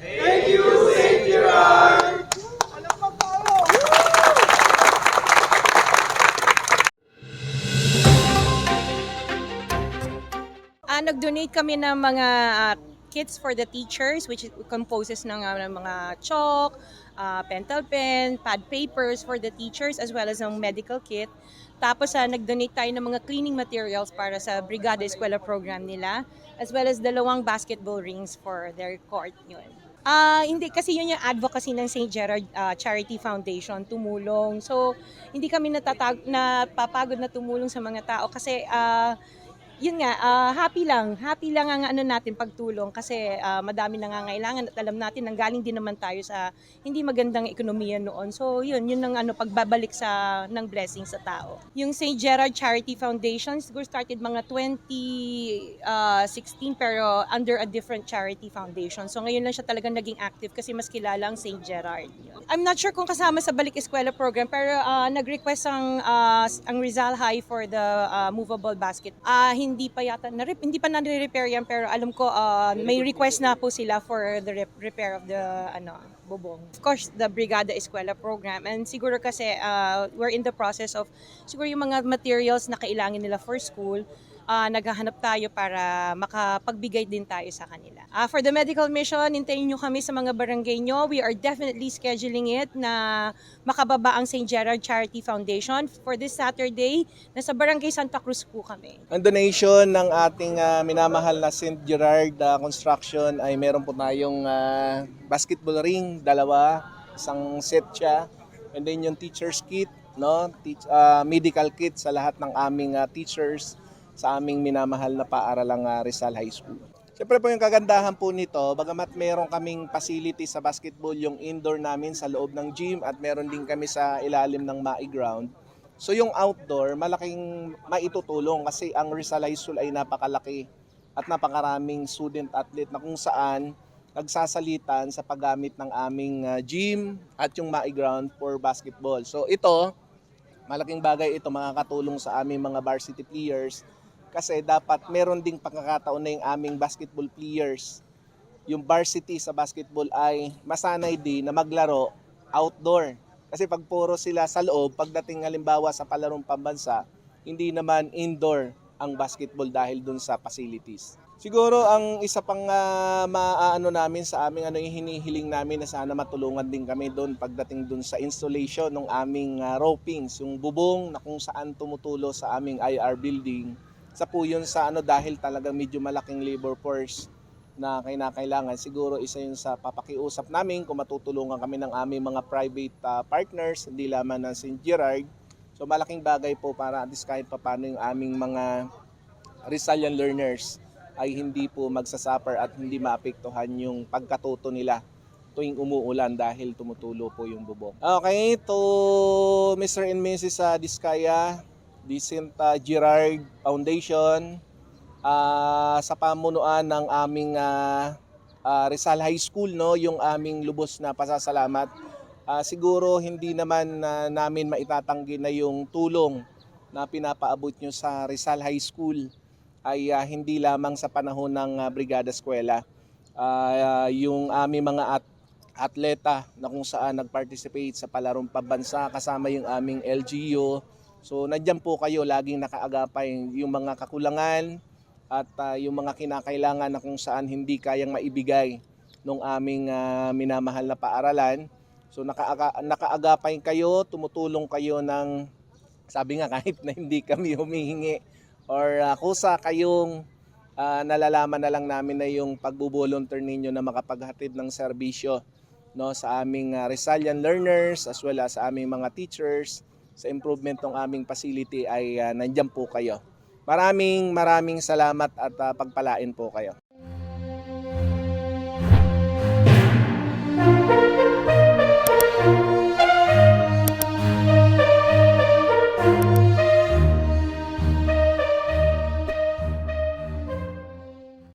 Thank you, St. Gerard! Ah, nag-donate kami ng mga ah, kits for the teachers which composes ng ah, ng mga chalk, ah, pentel pen, pad papers for the teachers as well as ng medical kit. Tapos ah, nag-donate tayo ng mga cleaning materials para sa Brigada Eskwela program nila as well as dalawang basketball rings for their court yun. Ah, hindi kasi yun yung advocacy ng St. Gerard ah, Charity Foundation tumulong. So, hindi kami natatag napapagod na tumulong sa mga tao kasi ah, yun nga, ah, happy lang. Happy lang ang ano natin pagtulong kasi ah, madami nangangailangan at alam natin nang galing din naman tayo sa hindi magandang ekonomiya noon. So yun, yun ang ano pagbabalik sa ng blessing sa tao. Yung St. Gerard Charity Foundation siguro started mga 2016 pero under a different charity foundation. So ngayon lang siya talagang naging active kasi mas kilala ang St. Gerard. I'm not sure kung kasama sa Balik Eskwela program pero ah, nag-request ang ah, ang Rizal High for the ah, movable basket. Ah hindi pa yata na hindi pa na-repair yan pero alam ko ah, may request na po sila for the rep- repair of the ano bubong. Of course, the Brigada Eskwela program and siguro kasi ah, we're in the process of siguro yung mga materials na kailangan nila for school ah, naghahanap tayo para makapagbigay din tayo sa kanila. Ah, for the medical mission, hintayin nyo kami sa mga barangay nyo. We are definitely scheduling it na makababa ang St. Gerard Charity Foundation for this Saturday. Nasa barangay Santa Cruz po kami. Ang donation ng ating ah, minamahal na St. Gerard ah, Construction ay meron po tayong ah, basketball ring, dalawa, isang set siya. And then yung teacher's kit, no? Teach, ah, medical kit sa lahat ng aming ah, teachers sa aming minamahal na paaralang ah, Rizal High School. Siyempre po yung kagandahan po nito, bagamat meron kaming facility sa basketball, yung indoor namin sa loob ng gym at meron din kami sa ilalim ng MAI ground. So yung outdoor, malaking maitutulong kasi ang Rizal High School ay napakalaki at napakaraming student athlete na kung saan nagsasalitan sa paggamit ng aming ah, gym at yung MAI ground for basketball. So ito, malaking bagay ito makakatulong sa aming mga varsity players kasi dapat meron ding pagkakataon na yung aming basketball players. Yung varsity sa basketball ay masanay din na maglaro outdoor. Kasi pag puro sila sa loob, pagdating halimbawa sa palarong pambansa, hindi naman indoor ang basketball dahil dun sa facilities. Siguro ang isa pang uh, maaano namin sa aming ano yung hinihiling namin na sana matulungan din kami doon pagdating doon sa installation ng aming ah, ropings, yung bubong na kung saan tumutulo sa aming IR building. Sa po sa ano dahil talaga medyo malaking labor force na kinakailangan. Siguro isa yun sa papakiusap namin kung matutulungan kami ng aming mga private ah, partners, hindi lamang ng St. Gerard. So malaking bagay po para at least kahit papano yung aming mga Rizalian learners ay hindi po magsasuffer at hindi maapektuhan yung pagkatuto nila tuwing umuulan dahil tumutulo po yung bubong. Okay, to Mr. and Mrs. uh, Diskaya, Vicent uh, Gerard Foundation, ah, sa pamunuan ng aming ah, ah, Rizal High School, no, yung aming lubos na pasasalamat. Ah, siguro hindi naman na namin maitatanggi na yung tulong na pinapaabot nyo sa Rizal High School ay ah, hindi lamang sa panahon ng ah, Brigada Eskwela. Ah, yung aming mga at atleta na kung saan nag-participate sa palarong pabansa kasama yung aming LGU. So nandiyan po kayo laging nakaagapay yung mga kakulangan at ah, yung mga kinakailangan na kung saan hindi kayang maibigay ng aming ah, minamahal na paaralan. So nakaaga, nakaagapay kayo, tumutulong kayo ng sabi nga kahit na hindi kami humihingi or uh, kusa kayong ah, nalalaman na lang namin na yung pagbo-volunteer ninyo na makapaghatid ng serbisyo no sa aming uh, Rizalian learners as well as sa aming mga teachers sa improvement ng aming facility ay uh, nandyan po kayo. Maraming maraming salamat at ah, pagpalain po kayo.